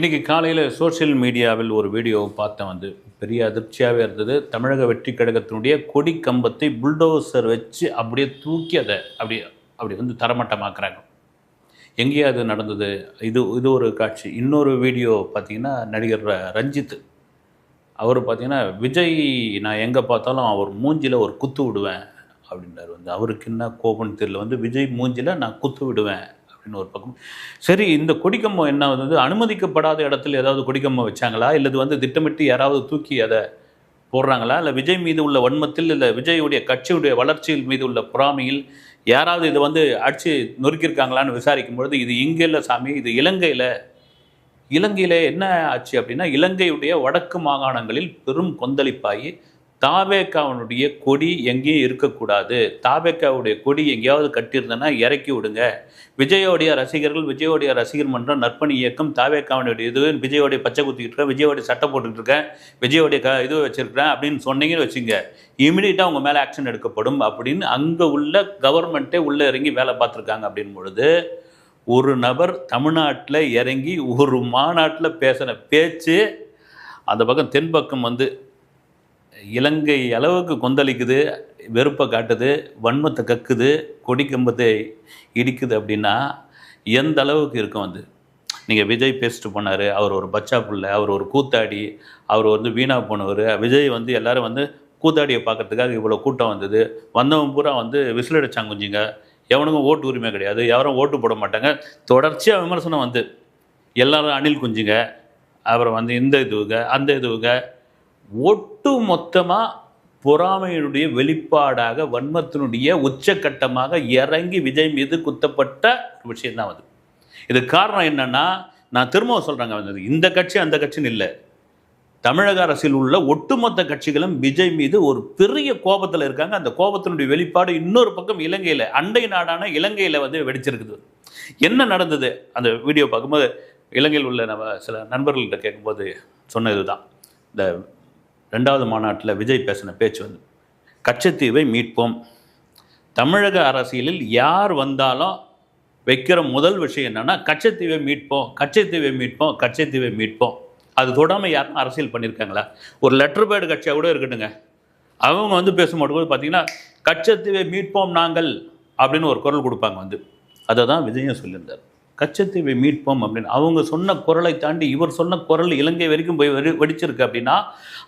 இன்றைக்கி காலையில் சோஷியல் மீடியாவில் ஒரு வீடியோ பார்த்தேன். வந்து பெரிய அதிர்ச்சியாகவே இருந்தது. தமிழக வெற்றி கழகத்தினுடைய கொடி கம்பத்தை புல்டோசர் வச்சு அப்படியே தூக்கி அதை அப்படி அப்படி வந்து தரமட்டமாக்குறாங்க. எங்கேயா அது நடந்தது? இது இது ஒரு காட்சி. இன்னொரு வீடியோ பார்த்தீங்கன்னா நடிகர் ரஞ்சித். அவர் பார்த்திங்கன்னா விஜய் நான் எங்கே பார்த்தாலும் அவர் மூஞ்சியில் ஒரு குத்து விடுவேன் அப்படின்றார். வந்து அவருக்கு என்ன கோபம் தெரியல. வந்து விஜய் மூஞ்சியில் நான் குத்து விடுவேன் இன்னொரு பக்கம். சரி இந்த கொடிக்கம்பம் என்ன வந்து அனுமதிக்கப்படாத இடத்துல ஏதாவது கொடிக்கம்பம் வச்சாங்களா? இல்லது வந்து திட்டமிட்டு யாராவது தூக்கி அதை போடுறாங்களா? இல்லை விஜய் மீது உள்ள வன்மத்தில் இல்லை விஜயுடைய கட்சியுடைய வளர்ச்சியில் மீது உள்ள பொறாமையில் யாராவது இதை வந்து அடித்து நொறுக்கியிருக்காங்களான்னு விசாரிக்கும் பொழுது இது இங்கே இல்லை சாமி இது இலங்கையில் இலங்கையில் என்ன ஆச்சு அப்படின்னா இலங்கையுடைய வடக்கு மாகாணங்களில் பெரும் கொந்தளிப்பாகி தாவேக்காவனுடைய கொடி எங்கேயும் இருக்கக்கூடாது. தாவேக்காவுடைய கொடி எங்கேயாவது கட்டியிருந்தேன்னா இறக்கி விடுங்க. விஜயோடைய ரசிகர்கள் விஜயோடைய ரசிகர் மன்றம் நற்பணி இயக்கம் தாவேக்காவனுடைய இது விஜயோடைய பச்சை குத்திக்கிட்டு இருக்கேன் விஜயோடைய சட்டை போட்டுக்கிட்டு இருக்கேன் விஜயோடைய க இது வச்சுருக்கிறேன் அப்படின்னு சொன்னீங்கன்னு வச்சுங்க. இமிடியட்டாக உங்கள் மேலே ஆக்ஷன் எடுக்கப்படும் அப்படின்னு அங்கே உள்ள கவர்மெண்ட்டே உள்ளே இறங்கி வேலை பார்த்துருக்காங்க அப்படின் பொழுது ஒரு நபர் தமிழ்நாட்டில் இறங்கி ஒரு மாநாட்டில் பேசின பேச்சு அந்த பக்கம் தென்பக்கம் வந்து இலங்கை அளவுக்கு கொந்தளிக்குது வெறுப்பை காட்டுது வன்மத்தை கக்குது கொடிக்கம்பத்தை இடிக்குது அப்படின்னா எந்த அளவுக்கு இருக்கும் வந்து நீங்கள் விஜய் பேசிட்டு போனார் அவர் ஒரு பச்சா பிள்ளை அவர் ஒரு கூத்தாடி அவர் வந்து வீணாக போனவர் விஜய் வந்து எல்லாரும் வந்து கூத்தாடியை பார்க்கறதுக்காக இவ்வளோ கூட்டம் வந்தது. வந்தவன் பூரா வந்து விசில் அடித்தாங்க குஞ்சுங்க எவனுக்கும் ஓட்டு உரிமை கிடையாது யாரும் ஓட்டு போட மாட்டாங்க. தொடர்ச்சியாக விமர்சனம் வந்து. எல்லாரும் அணில் குஞ்சுங்க. அப்புறம் வந்து இந்த இதுவுங்க அந்த இதுவுங்க. ஒட்டு மொத்தமாக பொறாமையினுடைய வெளிப்பாடாக வன்மத்தினுடைய உச்சக்கட்டமாக இறங்கி விஜய் மீது குத்தப்பட்ட விஷயம்தான் அது. இது காரணம் என்னன்னா நான் திரும்பவும் சொல்கிறாங்க இந்த கட்சி அந்த கட்சின்னு இல்லை. தமிழக அரசில் உள்ள ஒட்டுமொத்த கட்சிகளும் விஜய் மீது ஒரு பெரிய கோபத்தில் இருக்காங்க. அந்த கோபத்தினுடைய வெளிப்பாடு இன்னொரு பக்கம் இலங்கையில் அண்டை நாடான இலங்கையில் வந்து வெடிச்சிருக்குது. என்ன நடந்தது? அந்த வீடியோ பார்க்கும்போது இலங்கையில் உள்ள நம்ம சில நண்பர்கள்ட்ட கேட்கும்போது சொன்னது தான் இந்த ரெண்டாவது மாநாட்டில் விஜய் பேசின பேச்சு வந்து கச்சத்தீவை மீட்போம். தமிழக அரசியலில் யார் வந்தாலும் வைக்கிற முதல் விஷயம் என்னென்னா கச்சத்தீவை மீட்போம் கச்சத்தீவை மீட்போம் கச்சத்தீவை மீட்போம். அது தொடாமல் யாரும் அரசியல் பண்ணியிருக்காங்களா? ஒரு லெட்டர் பேடு கட்சியாக கூட இருக்கட்டுங்க அவங்க வந்து பேசும்போது கூட பார்த்தீங்கன்னா கச்சத்தீவை மீட்போம் நாங்கள் அப்படின்னு ஒரு குரல் கொடுப்பாங்க வந்து. அதை தான் விஜயம் சொல்லியிருந்தார். கச்சத்தீவை மீட்போம் அப்படின்னு. அவங்க சொன்ன குரலை தாண்டி இவர் சொன்ன குரல் இலங்கை வரைக்கும் போய் வெடி வெடிச்சிருக்கு அப்படின்னா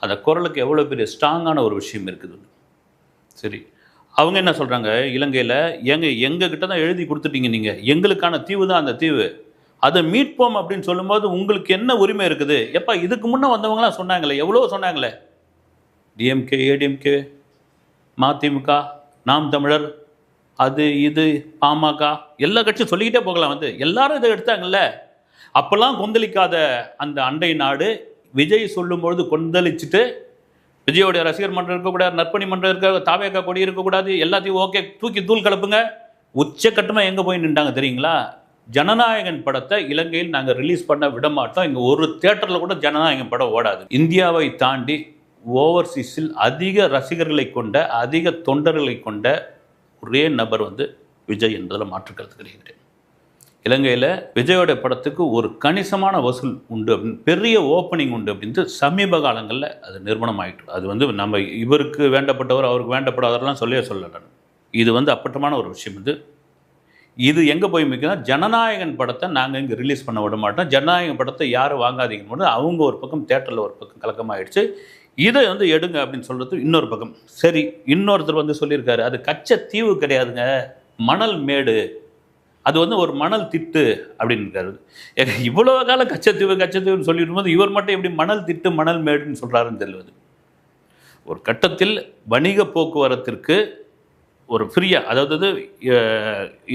அந்த குரலுக்கு எவ்வளோ பெரிய ஸ்ட்ராங்கான ஒரு விஷயம் இருக்குது. சரி. அவங்க என்ன சொல்கிறாங்க இலங்கையில் எங்கள் எங்ககிட்ட தான் எழுதி கொடுத்துட்டீங்க நீங்கள் எங்களுக்கான தீவு தான் அந்த தீவு. அதை மீட்போம் அப்படின்னு சொல்லும்போது உங்களுக்கு என்ன உரிமை இருக்குது? எப்பா இதுக்கு முன்னே வந்தவங்களாம் சொன்னாங்களே எவ்வளோ சொன்னாங்களே. டிஎம்கே ஏடிஎம்கே மதிமுக நாம் தமிழர் அது இது பாமக எல்லா கட்சியும் சொல்லிக்கிட்டே போகலாம் வந்து. எல்லாரும் இதை எடுத்தாங்கல்ல? அப்போல்லாம் கொந்தளிக்காத அந்த அண்டை நாடு விஜய் சொல்லும்பொழுது கொந்தளிச்சுட்டு விஜயோடைய ரசிகர் மன்றம் இருக்கக்கூடாது நற்பணி மன்றம் இருக்க தாவேக்கா கொடி இருக்கக்கூடாது எல்லாத்தையும் ஓகே தூக்கி தூள் கலப்புங்க. உச்சக்கட்டமாக எங்கே போய் நின்றாங்க தெரியுங்களா? ஜனநாயகன் படத்தை இலங்கையில் நாங்கள் ரிலீஸ் பண்ண விட மாட்டோம். இங்கே ஒரு தேட்டரில் கூட ஜனநாயகன் படம் ஓடாது. இந்தியாவை தாண்டி ஓவர்சீஸில் அதிக ரசிகர்களை கொண்ட அதிக தொண்டர்களை கொண்ட ஒரே நபர் வந்து விஜய் என்பதில் மாற்றுக்கிறது கிடையாது இலங்கையில் விஜயோட படத்துக்கு ஒரு கணிசமான வசூல் உண்டு அப்படின்னு பெரிய ஓப்பனிங் உண்டு அப்படின்ட்டு சமீப காலங்களில் அது நிறுவனம் ஆகிட்டு அது வந்து நம்ம இவருக்கு வேண்டப்பட்டவர் அவருக்கு வேண்டப்படாதவரெல்லாம் சொல்லவே சொல்லலை இது வந்து அப்பட்டமான ஒரு விஷயம் இது. இது எங்கே போய் மிக்குன்னா ஜனநாயகன் படத்தை நாங்கள் இங்கே ரிலீஸ் பண்ண விட மாட்டோம். ஜனநாயகன் படத்தை யாரும் வாங்காதீங்க அவங்க ஒரு பக்கம் தேட்டரில் ஒரு பக்கம் கலக்கமாயிடுச்சு. இதை வந்து எடுங்க அப்படின்னு சொல்கிறது இன்னொரு பக்கம். சரி இன்னொருத்தர் வந்து சொல்லியிருக்காரு அது கச்ச தீவு கிடையாதுங்க மணல் மேடு அது வந்து ஒரு மணல் திட்டு அப்படின்னு இருக்காரு இவ்வளோ காலம் கச்சத்தீவு கச்சத்தீவுன்னு சொல்லிட்டு போது இவர் மட்டும் எப்படி மணல் திட்டு மணல் மேடுன்னு சொல்கிறாருன்னு தெரியுது. ஒரு கட்டத்தில் வணிக போக்குவரத்திற்கு ஒரு ஃப்ரீயாக அதாவது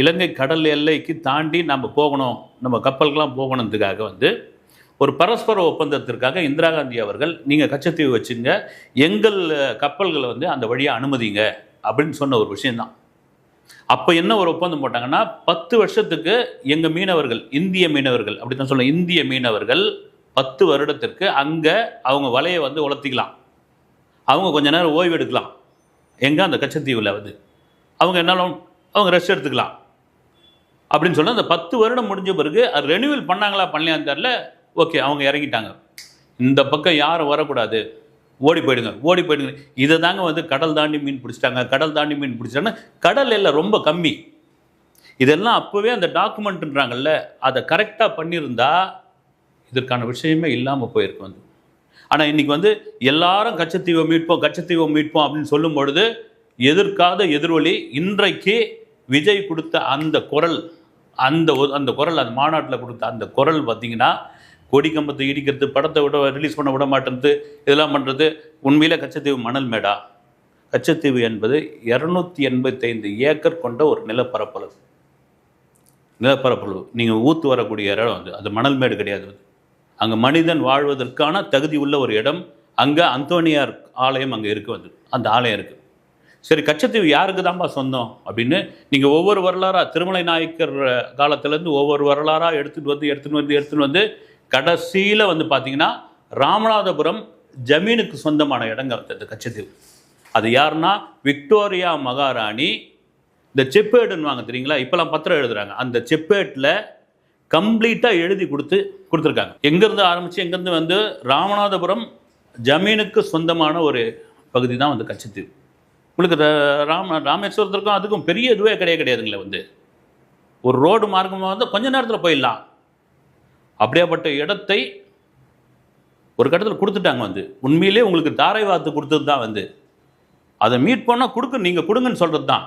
இலங்கை கடல் எல்லைக்கு தாண்டி நம்ம போகணும் நம்ம கப்பல்கெலாம் போகணுன்றதுக்காக வந்து ஒரு பரஸ்பர ஒப்பந்தத்திற்காக இந்திரா காந்தி அவர்கள் நீங்கள் கச்சத்தீவு வச்சுங்க எங்கள் கப்பல்களை வந்து அந்த வழியாக அனுமதிங்க அப்படின்னு சொன்ன ஒரு விஷயந்தான் அப்போ என்ன ஒரு ஒப்பந்தம் போட்டாங்கன்னா பத்து வருஷத்துக்கு எங்கள் மீனவர்கள் இந்திய மீனவர்கள் அப்படி தான் சொல்ல இந்திய மீனவர்கள் பத்து வருடத்திற்கு அங்கே அவங்க வலையை வந்து உலர்த்திக்கலாம். அவங்க கொஞ்ச நேரம் ஓய்வு எடுக்கலாம். எங்கே? அந்த கச்சத்தீவில் வந்து. அவங்க என்னாலும் அவங்க ரெஸ்ட் எடுத்துக்கலாம். அப்படின்னு சொன்னால் அந்த பத்து வருடம் முடிஞ்ச பிறகு அது ரெனியூவல் பண்ணாங்களா பண்ணலையான்னு தெரில ஓகே அவங்க இறங்கிட்டாங்க. இந்த பக்கம் யாரும் வரக்கூடாது. ஓடி போயிடுங்க ஓடி போயிடுங்க. இதை தாங்க வந்து கடல் தாண்டி மீன் பிடிச்சிட்டாங்க. கடல் தாண்டி மீன் பிடிச்சிட்டாங்கன்னா கடல் எல்லாம் ரொம்ப கம்மி. இதெல்லாம் அப்போவே அந்த டாக்குமெண்ட்ன்றாங்கல்ல அதை கரெக்டாக பண்ணியிருந்தா இதற்கான விஷயமே இல்லாமல் போயிருக்கு வந்து. ஆனால் இன்னைக்கு வந்து எல்லாரும் கச்சத்தீவை மீட்போம் கச்சத்தீவை மீட்போம் அப்படின்னு சொல்லும் பொழுது எதிர்க்காத எதிரொலி இன்றைக்கு விஜய் கொடுத்த அந்த குரல் அந்த அந்த குரல் அந்த மாநாட்டில் கொடுத்த அந்த குரல் பார்த்தீங்கன்னா கொடி கம்பத்தை இடிக்கிறது படத்தை விட ரிலீஸ் பண்ண விட மாட்டேன்து இதெல்லாம் பண்ணுறது உண்மையில் கச்சத்தீவு மணல் மேடா. கச்சத்தீவு என்பது இரநூத்தி எண்பத்தைந்து ஏக்கர் கொண்ட ஒரு நிலப்பரப்பளவு. நிலப்பரப்பளவு. நீங்கள் ஊத்து வரக்கூடிய இடம் வந்து அது மணல் மேடு கிடையாது அது. அங்கே மனிதன் வாழ்வதற்கான தகுதி உள்ள ஒரு இடம். அங்கே அந்தோனியார் ஆலயம் அங்கே இருக்கு வந்து அந்த ஆலயம் இருக்குது சரி கச்சத்தீவு யாருக்கு தான்ப்பா சொந்தம்? அப்படின்னு நீங்கள் ஒவ்வொரு வரலாறாக திருமலை நாயக்கர் காலத்துலேருந்து ஒவ்வொரு வரலாறாக எடுத்துகிட்டு வந்து எடுத்துகிட்டு வந்து எடுத்துகிட்டு வந்து கடைசியில் வந்து பார்த்தீங்கன்னா ராமநாதபுரம் ஜமீனுக்கு சொந்தமான இடங்க வந்து அந்த கச்சத்தீவு. அது யாருன்னா விக்டோரியா மகாராணி. இந்த செப்பேடுன்னு வாங்க தெரியுங்களா? இப்போலாம் பத்திரம் எழுதுறாங்க. அந்த செப்பேட்டில் கம்ப்ளீட்டாக எழுதி கொடுத்து கொடுத்துருக்காங்க. எங்கேருந்து ஆரம்பித்து எங்கேருந்து வந்து ராமநாதபுரம் ஜமீனுக்கு சொந்தமான ஒரு பகுதி தான் வந்து கச்சத்தீவு. உங்களுக்கு ராம ராமேஸ்வரத்திற்கும் அதுக்கும் பெரிய இதுவே கிடையாது கிடையாதுங்களே வந்து. ஒரு ரோடு மார்க்கமாக வந்து கொஞ்ச நேரத்தில் போயிடலாம். அப்படியாப்பட்ட இடத்தை ஒரு கட்டத்தில் கொடுத்துட்டாங்க வந்து. உண்மையிலே உங்களுக்கு தாரை வாத்து கொடுத்தது தான் வந்து. அதை மீட் பண்ணால் கொடுக்க நீங்கள் கொடுங்கன்னு சொல்கிறது தான்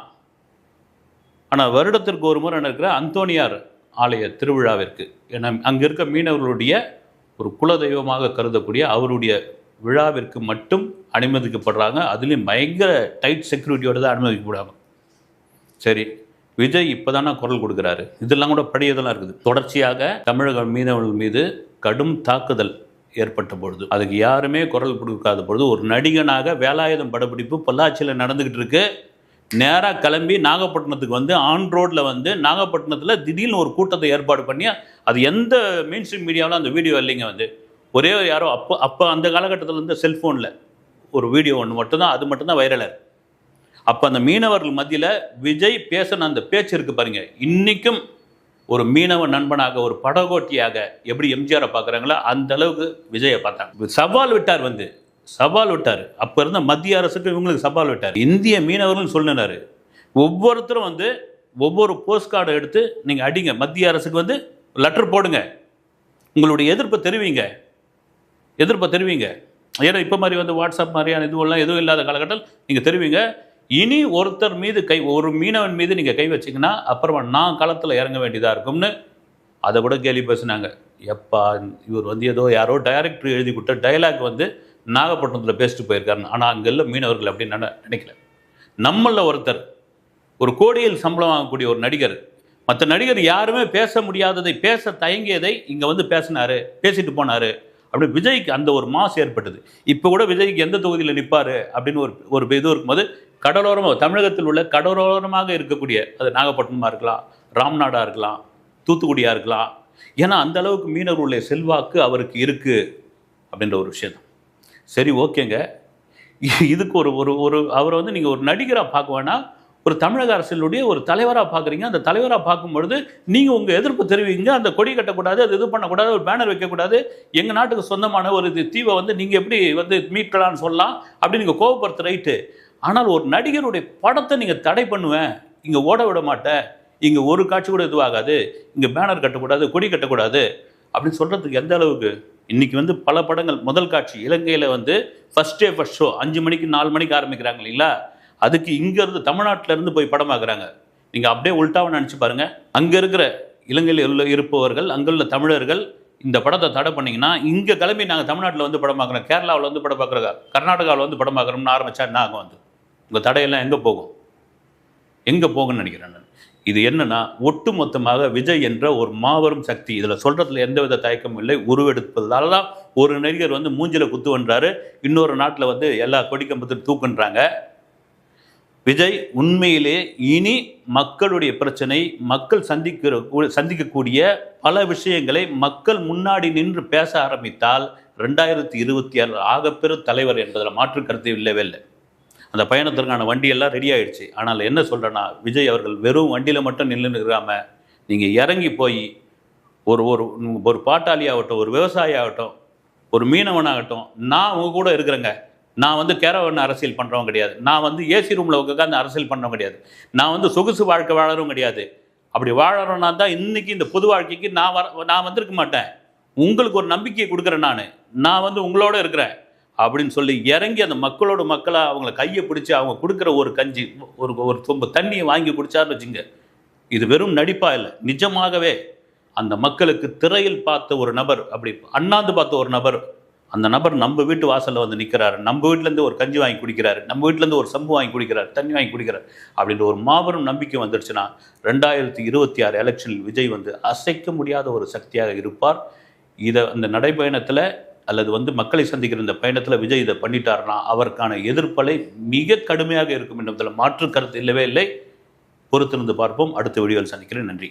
ஆனால் வருடத்திற்கு ஒரு முறை இருக்கிற அந்தோனியார் ஆலய திருவிழாவிற்கு. ஏன்னா அங்கே இருக்க மீனவர்களுடைய ஒரு குலதெய்வமாக கருதக்கூடிய அவருடைய விழாவிற்கு மட்டும் அனுமதிக்கப்படுறாங்க. அதுலேயும் பயங்கர டைட் செக்யூரிட்டியோடு தான் அனுமதிக்கப்படுறாங்க. சரி விஜய் இப்போதானே குரல் கொடுக்குறாரு. இதெல்லாம் கூட படியதெல்லாம் இருக்குது. தொடர்ச்சியாக தமிழக மீனவர்கள் மீது கடும் தாக்குதல் ஏற்பட்ட பொழுது அதுக்கு யாருமே குரல் கொடுக்காத பொழுது ஒரு நடிகனாக வேலாயுதம் படப்பிடிப்பு பொள்ளாச்சியில் நடந்துக்கிட்டு இருக்கு. நேராக கிளம்பி நாகப்பட்டினத்துக்கு வந்து ஆன் ரோட்டில் வந்து நாகப்பட்டினத்தில் திடீர்னு ஒரு கூட்டத்தை ஏற்பாடு பண்ணி அது எந்த மெயின் ஸ்ட்ரீம் மீடியாவிலும் அந்த வீடியோ இல்லைங்க வந்து. ஒரே யாரோ அப்போ அப்போ அந்த காலகட்டத்தில் இருந்த செல்ஃபோனில் ஒரு வீடியோ ஒன்று மட்டும்தான் அது மட்டும்தான் வைரலாக அப்போ அந்த மீனவர்கள் மத்தியில் விஜய் பேசின அந்த பேச்சு இருக்கு பாருங்க. இன்னைக்கும் ஒரு மீனவ நண்பனாக ஒரு படகோட்டியாக எப்படி எம்ஜிஆரை பார்க்குறாங்களோ அந்த அளவுக்கு விஜயை பார்த்தாங்க. சவால் விட்டார் வந்து. சவால் விட்டார். அப்போ இருந்த மத்திய அரசுக்கு இவங்களுக்கு சவால் விட்டார். இந்திய மீனவர்கள் சொல்லினார். ஒவ்வொருத்தரும் வந்து ஒவ்வொரு போஸ்ட் கார்டை எடுத்து நீங்கள் அடிங்க. மத்திய அரசுக்கு வந்து லெட்டர் போடுங்க. உங்களுடைய எதிர்ப்பை தெரிவிங்க. எதிர்ப்பை தெரிவிங்க. ஏன்னா இப்போ மாதிரி வந்து வாட்ஸ்அப் மாதிரியான இதுவெல்லாம் எதுவும் இல்லாத காலகட்டத்தில் நீங்கள் தெரிவிங்க. இனி ஒருத்தர் மீது கை ஒரு மீனவன் மீது நீங்கள் கை வச்சீங்கன்னா அப்புறமா நான் களத்தில் இறங்க வேண்டியதாக இருக்கும்னு அதை கூட கேள்வி பேசினாங்க. எப்பா இவர் வந்து ஏதோ யாரோ டைரக்டர் எழுதி கொடுத்த டைலாக் வந்து நாகப்பட்டினத்தில் பேசிட்டு போயிருக்காருன்னு. ஆனால் அங்கே மீனவர்கள் அப்படின்னு நான் நினைக்கல. நம்மளில் ஒருத்தர் ஒரு கோடியில் சம்பளம் வாங்கக்கூடிய ஒரு நடிகர் மற்ற நடிகர் யாருமே பேச முடியாததை பேச தயங்கியதை இங்கே வந்து பேசினார் பேசிட்டு போனார். அப்படி விஜய்க்கு அந்த ஒரு மாஸ் ஏற்பட்டது. இப்போ கூட விஜய்க்கு எந்த தொகுதியில் நிற்பாரு அப்படின்னு ஒரு ஒரு இது இருக்கும்போது கடலோரமாக தமிழகத்தில் உள்ள கடலோரமாக இருக்கக்கூடிய அது நாகப்பட்டினமாக இருக்கலாம் ராம்நாடாக இருக்கலாம் தூத்துக்குடியாக இருக்கலாம். ஏன்னா அந்த அளவுக்கு மீனவர்களுடைய செல்வாக்கு அவருக்கு இருக்குது அப்படின்ற ஒரு விஷயம் தான் சரி ஓகேங்க. இதுக்கு ஒரு ஒரு ஒரு அவரை வந்து நீங்கள் ஒரு நடிகராக பார்க்க வேணாம். ஒரு தமிழக அரசினுடைய ஒரு தலைவராக பார்க்குறீங்க. அந்த தலைவராக பார்க்கும் பொழுது நீங்கள் உங்கள் எதிர்ப்பு தெரிவிங்க. அந்த கொடி கட்டக்கூடாது அது இது பண்ணக்கூடாது ஒரு பேனர் வைக்கக்கூடாது. எங்கள் நாட்டுக்கு சொந்தமான ஒரு இது தீவை வந்து நீங்கள் எப்படி வந்து மீட்கலான்னு சொல்லலாம் அப்படின்னு நீங்கள் கோவப்படுத்த ரைட்டு. ஆனால் ஒரு நடிகருடைய படத்தை நீங்கள் தடை பண்ணுவேன். இங்கே ஓட விட மாட்டேன். இங்கே ஒரு காட்சி கூட இதுவாகாது. இங்கே பேனர் கட்டக்கூடாது கொடி கட்டக்கூடாது அப்படின்னு சொல்கிறதுக்கு எந்த அளவுக்கு? இன்னைக்கு வந்து பல படங்கள் முதல் காட்சி இலங்கையில் வந்து ஃபர்ஸ்ட் டே ஃபஸ்ட் ஷோ அஞ்சு மணிக்கு நாலு மணிக்கு ஆரம்பிக்கிறாங்க இல்லைங்களா? அதுக்கு இங்கேருந்து தமிழ்நாட்டில் இருந்து போய் படமாக்குறாங்க. நீங்கள் அப்படியே உள்டாவை நினச்சி பாருங்க. அங்கே இருக்கிற இலங்கையில் உள்ள இருப்பவர்கள் அங்குள்ள தமிழர்கள் இந்த படத்தை தடை பண்ணிங்கன்னா இங்கே கிளம்பி நாங்கள் தமிழ்நாட்டில் வந்து படம் பார்க்குறோம். கேரளாவில் வந்து படம் பார்க்குறோம். கர்நாடகாவில் வந்து படம் பார்க்குறோம்னு ஆரம்பிச்சா என்ன ஆகும் வந்து உங்கள் தடையெல்லாம் எங்கே போகும்? எங்கே போகும்னு நினைக்கிறேன் நான். இது ஒட்டு மொத்தமாக விஜய் என்ற ஒரு மாபெரும் சக்தி. இதில் சொல்கிறதுல எந்தவித தயக்கமும் இல்லை. உருவெடுப்பதால தான் ஒரு நடிகர் வந்து மூஞ்சில குத்து வன்றாரு. இன்னொரு நாட்டில் வந்து எல்லா கொடிக்கம்பத்தையும் தூக்குன்றாங்க. விஜய் உண்மையிலே இனி மக்களுடைய பிரச்சனை மக்கள் சந்திக்கிற கூ- சந்திக்கக்கூடிய பல விஷயங்களை மக்கள் முன்னாடி நின்று பேச ஆரம்பித்தால் ரெண்டாயிரத்தி இருபத்தி ஆறு ஆகப்பெரும் தலைவர் என்பதில் மாற்று கருத்து இல்லவே இல்லை. அந்த பயணத்திற்கான வண்டியெல்லாம் ரெடி ஆயிடுச்சு. ஆனால் என்ன சொல்கிறேன்னா விஜய் அவர்கள் வெறும் வண்டியில் மட்டும் நின்று நிற்காம நீங்கள் இறங்கி போய் ஒரு ஒரு ஒரு பாட்டாளி ஆகட்டும் ஒரு விவசாயி ஆகட்டும் ஒரு மீனவனாகட்டும் நான் உங்கள் கூட இருக்கிறேங்க. நான் வந்து கேரவன் அரசியல் பண்ணுறவன் கிடையாது. நான் வந்து ஏசி ரூமில் உட்காந்து அரசியல் பண்ணுறவன் கிடையாது. நான் வந்து சொகுசு வாழ்க்கை வாழறவும் கிடையாது. அப்படி வாழறோன்னா தான் இன்றைக்கி இந்த பொது வாழ்க்கைக்கு நான் வர நான் வந்திருக்க மாட்டேன். உங்களுக்கு ஒரு நம்பிக்கையை கொடுக்குறேன் நான். நான் வந்து உங்களோட இருக்கிறேன். அப்படின்னு சொல்லி இறங்கி அந்த மக்களோட மக்களை அவங்கள கையை பிடிச்சி அவங்க கொடுக்குற ஒரு கஞ்சி ஒரு ஒரு தொம்பு தண்ணியை வாங்கி குடிச்சாருன்னு வச்சுங்க. இது வெறும் நடிப்பா இல்லை நிஜமாகவே அந்த மக்களுக்கு திரையில் பார்த்த ஒரு நபர் அப்படி அண்ணாந்து பார்த்த ஒரு நபர் அந்த நபர் நம்ம வீட்டு வாசலில் வந்து நிற்கிறாரு நம்ம வீட்டிலேருந்து ஒரு கஞ்சி வாங்கி குடிக்கிறாரு. நம்ம வீட்டிலேருந்து ஒரு சம்பு வாங்கி குடிக்கிறார். தண்ணி வாங்கி குடிக்கிறார். அப்படின்ற ஒரு மாபெரும் நம்பிக்கை வந்துடுச்சுன்னா ரெண்டாயிரத்தி இருபத்தி ஆறு எலெக்ஷனில் விஜய் வந்து அசைக்க முடியாத ஒரு சக்தியாக இருப்பார். இதை அந்த நடைப்பயணத்தில் அல்லது வந்து மக்களை சந்திக்கிற இந்த பயணத்தில் விஜய் இதை பண்ணிட்டார்னா அவருக்கான எதிர்ப்பலை மிக கடுமையாக இருக்கும். என்பதில் மாற்று கருத்து இல்லவே இல்லை. பொறுத்திருந்து பார்ப்போம். அடுத்த வீடியோவில் சந்திக்கிறேன். நன்றி.